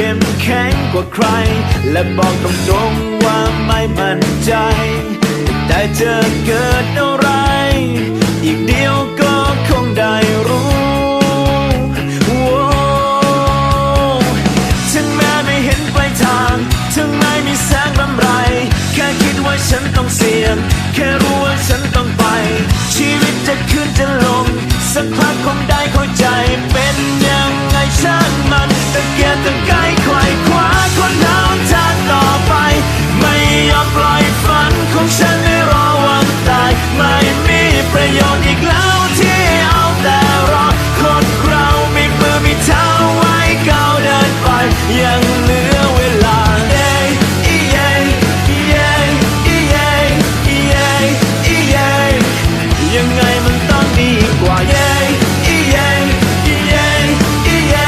ข้มแข็งกว่าใคร และบอกตรงๆว่าไม่มั่นใจ แต่เธอเกิดอะไร อีกเดียวก็คงได้รู้ถึงแม้ไม่เห็นปลายทางถึงไม่มีแสงรำไร แค่คิดว่าฉันต้องเสี่ยง แค่รู้ว่าฉันต้องไป ชีวิตจะขึ้นจะลง สักพักคงได้เข้าใจ